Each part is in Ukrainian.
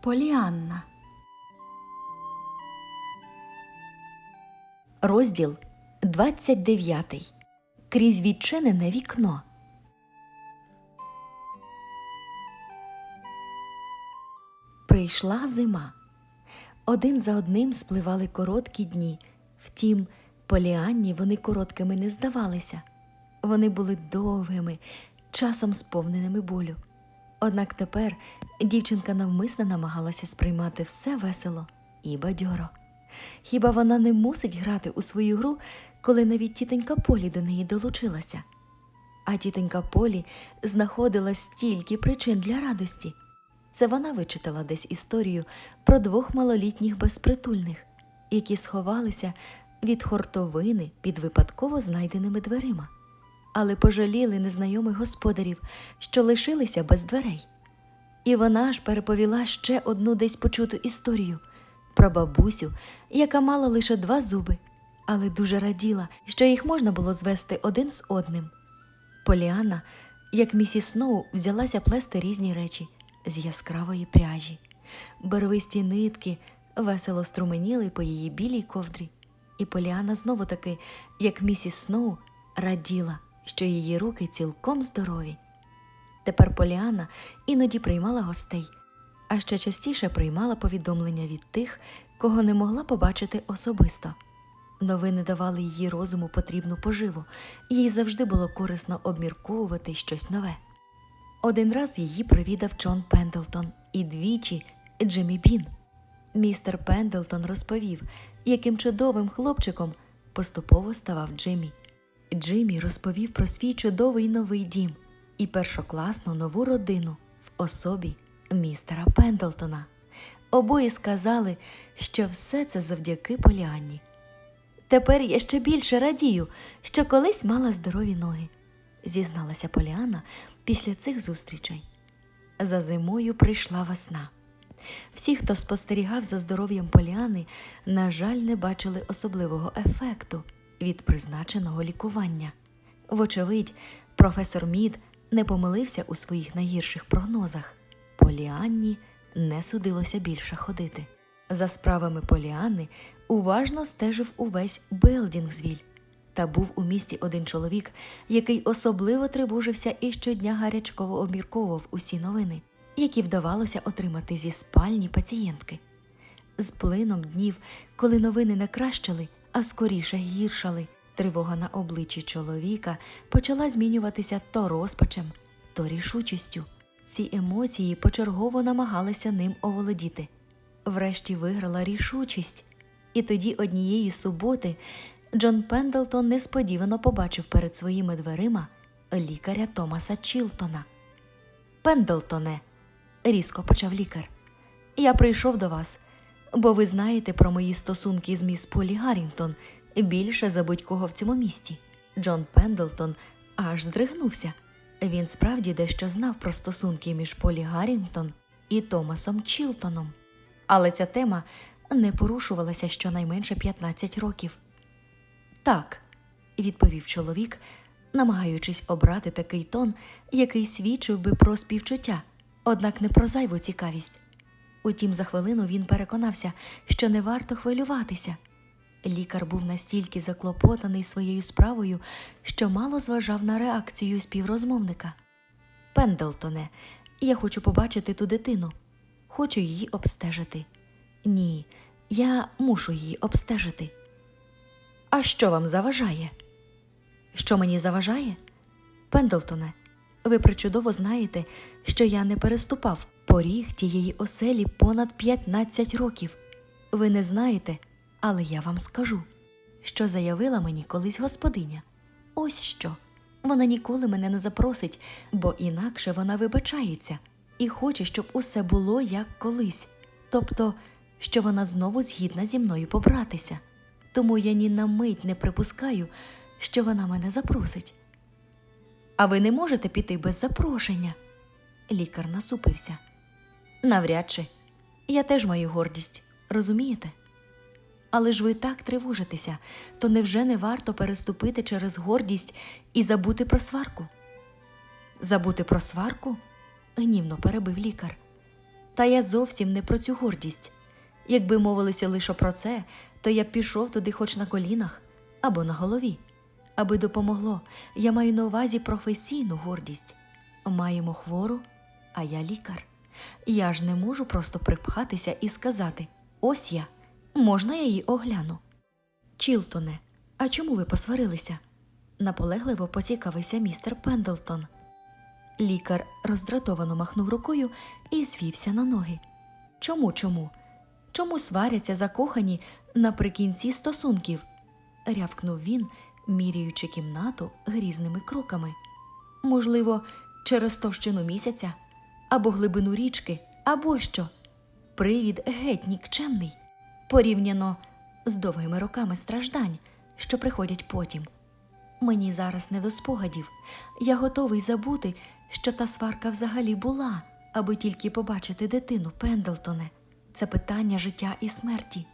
Поліанна. Розділ 29. Крізь відчинене вікно. Прийшла зима. Один за одним спливали короткі дні. Втім, Поліанні вони короткими не здавалися. Вони були довгими, часом сповненими болю. Однак тепер дівчинка навмисно намагалася сприймати все весело і бадьоро. Хіба вона не мусить грати у свою гру, коли навіть тітонька Полі до неї долучилася? А тітонька Полі знаходила стільки причин для радості. Це вона вичитала десь історію про двох малолітніх безпритульних, які сховалися від хортовини під випадково знайденими дверима, але пожаліли незнайомих господарів, що лишилися без дверей. І вона ж переповіла ще одну десь почуту історію про бабусю, яка мала лише два зуби, але дуже раділа, що їх можна було звести один з одним. Поліана, як місіс Сноу, взялася плести різні речі з яскравої пряжі. Барвисті нитки весело струменіли по її білій ковдрі, і Поліана знову таки, як місіс Сноу, раділа, що її руки цілком здорові. Тепер Поліана іноді приймала гостей, а ще частіше приймала повідомлення від тих, кого не могла побачити особисто. Новини давали її розуму потрібну поживу, їй завжди було корисно обмірковувати щось нове. Один раз її провідав Джон Пендлтон і двічі Джиммі Бін. Містер Пендлтон розповів, яким чудовим хлопчиком поступово ставав Джиммі. Джиммі розповів про свій чудовий новий дім і першокласну нову родину в особі містера Пендлтона. Обоє сказали, що все це завдяки Поліанні. Тепер я ще більше радію, що колись мала здорові ноги, зізналася Поліана після цих зустрічей. За зимою прийшла весна. Всі, хто спостерігав за здоров'ям Поліани, на жаль, не бачили особливого ефекту від призначеного лікування. Вочевидь, професор Мід не помилився у своїх найгірших прогнозах. Поліанні не судилося більше ходити. За справами Поліани уважно стежив увесь Белдінгзвіль. Та був у місті один чоловік, який особливо тривожився і щодня гарячково обмірковував усі новини, які вдавалося отримати зі спальні пацієнтки. З плином днів, коли новини не кращили, а скоріше гіршали, тривога на обличчі чоловіка почала змінюватися то розпачем, то рішучістю. Ці емоції почергово намагалися ним оволодіти. Врешті виграла рішучість, і тоді однієї суботи Джон Пендлтон несподівано побачив перед своїми дверима лікаря Томаса Чілтона. Пендлтоне, різко почав лікар. Я прийшов до вас, бо ви знаєте про мої стосунки з міс Полі Гаррінгтон більше за будь-кого в цьому місті. Джон Пендлтон аж здригнувся. Він справді дещо знав про стосунки між Полі Гаррінгтон і Томасом Чілтоном. Але ця тема не порушувалася щонайменше 15 років. Так, відповів чоловік, намагаючись обрати такий тон, який свідчив би про співчуття, однак не про зайву цікавість. Утім, за хвилину він переконався, що не варто хвилюватися. Лікар був настільки заклопотаний своєю справою, що мало зважав на реакцію співрозмовника. Пендлтоне, я хочу побачити ту дитину. Хочу її обстежити. Ні, я мушу її обстежити. А що вам заважає? Що мені заважає? Пендлтоне, ви причудово знаєте, що я не переступав поріг тієї оселі понад 15 років. Ви не знаєте, але я вам скажу, що заявила мені колись господиня. Ось що. Вона ніколи мене не запросить, бо інакше вона вибачається і хоче, щоб усе було як колись, тобто, що вона знову згідна зі мною побратися. Тому я ні на мить не припускаю, що вона мене запросить. А ви не можете піти без запрошення? Лікар насупився. Навряд чи. Я теж маю гордість, розумієте? Але ж ви так тривожитеся, то невже не варто переступити через гордість і забути про сварку? Забути про сварку? гнівно перебив лікар. Та я зовсім не про цю гордість. Якби мовилися лише про це, то я б пішов туди хоч на колінах або на голові. Аби допомогло, я маю на увазі професійну гордість. Маємо хвору, а я лікар. Я ж не можу просто припхатися і сказати: ось я, можна я її огляну. Чілтоне, а чому ви посварилися? наполегливо поцікавився містер Пендлтон. Лікар роздратовано махнув рукою і звівся на ноги. Чому чому? Чому сваряться закохані наприкінці стосунків? рявкнув він, міряючи кімнату грізними кроками. Можливо, через товщину місяця, або глибину річки, або що. Привід геть нікчемний, порівняно з довгими роками страждань, що приходять потім. Мені зараз не до спогадів. Я готовий забути, що та сварка взагалі була, аби тільки побачити дитину Пендлтоне. Це питання життя і смерті.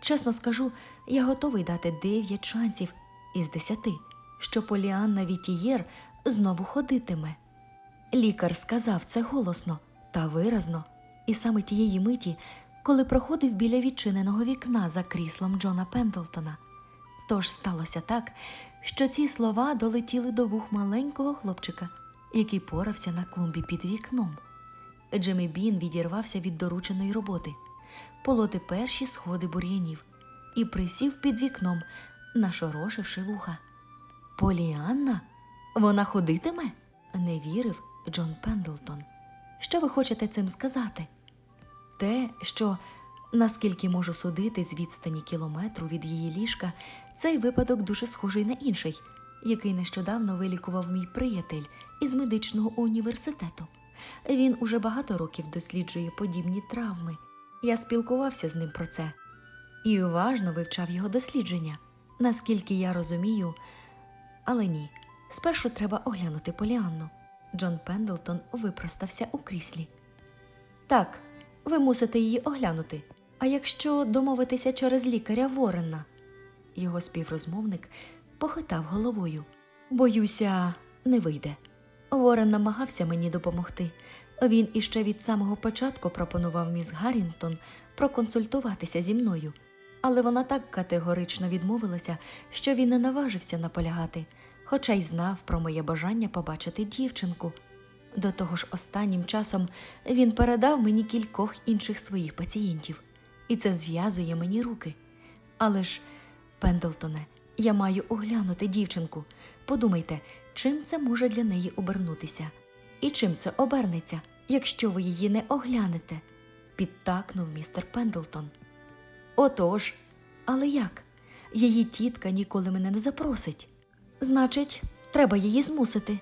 Чесно скажу, я готовий дати дев'ять шансів із десяти, що Поліанна Вітієр знову ходитиме. Лікар сказав це голосно та виразно, і саме тієї миті, коли проходив біля відчиненого вікна за кріслом Джона Пендлтона. Тож сталося так, що ці слова долетіли до вух маленького хлопчика, який порався на клумбі під вікном. Джемі Бін відірвався від дорученої роботи, полоти перші сходи бур'янів і присів під вікном, нашорошивши вуха. Поліанна? Вона ходитиме? не вірив Джон Пендлтон. Що ви хочете цим сказати? Те, що, наскільки можу судити з відстані кілометру від її ліжка, цей випадок дуже схожий на інший, який нещодавно вилікував мій приятель із медичного університету. Він уже багато років досліджує подібні травми. Я спілкувався з ним про це і уважно вивчав його дослідження, наскільки я розумію. Але ні, спершу треба оглянути Поліанну. Джон Пендлтон випростався у кріслі. Так, ви мусите її оглянути. А якщо домовитися через лікаря Ворена? Його співрозмовник похитав головою. Боюся, не вийде. Ворен намагався мені допомогти. Він іще від самого початку пропонував міс Гаррінтон проконсультуватися зі мною, але вона так категорично відмовилася, що він не наважився наполягати, хоча й знав про моє бажання побачити дівчинку. До того ж, останнім часом він передав мені кількох інших своїх пацієнтів, і це зв'язує мені руки. Але ж, Пендлтоне, я маю оглянути дівчинку. Подумайте, чим це може для неї обернутися, і чим це обернеться, якщо ви її не оглянете, підтакнув містер Пендлтон. Отож, але як? Її тітка ніколи мене не запросить. Значить, треба її змусити.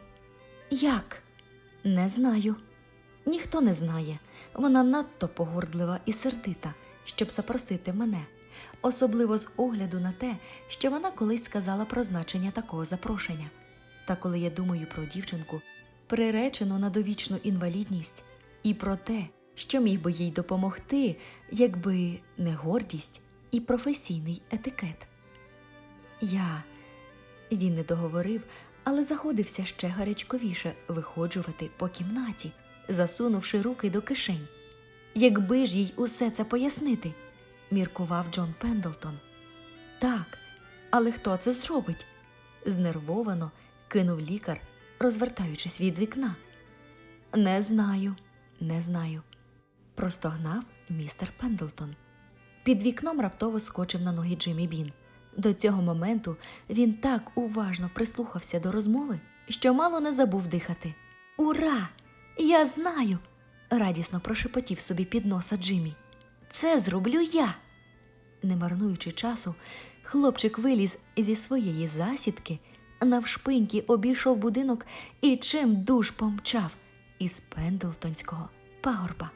Як? Не знаю. Ніхто не знає. Вона надто погордлива і сердита, щоб запросити мене, особливо з огляду на те, що вона колись сказала про значення такого запрошення. Та коли я думаю про дівчинку, приречену на довічну інвалідність, і про те, що міг би їй допомогти, якби не гордість і професійний етикет. Я він не договорив, але заходився ще гарячковіше виходжувати по кімнаті, засунувши руки до кишень. Якби ж їй усе це пояснити, міркував Джон Пендлтон. Так, але хто це зробить? знервовано кинув лікар, розвертаючись від вікна. Не знаю, не знаю. Простогнав містер Пендлтон. Під вікном раптово скочив на ноги Джиммі Бін. До цього моменту він так уважно прислухався до розмови, що мало не забув дихати. Ура! Я знаю! радісно прошепотів собі під носа Джиммі. Це зроблю я. Не марнуючи часу, хлопчик виліз зі своєї засідки, навшпиньки обійшов будинок і чим душ помчав із Пендлтонського пагорба.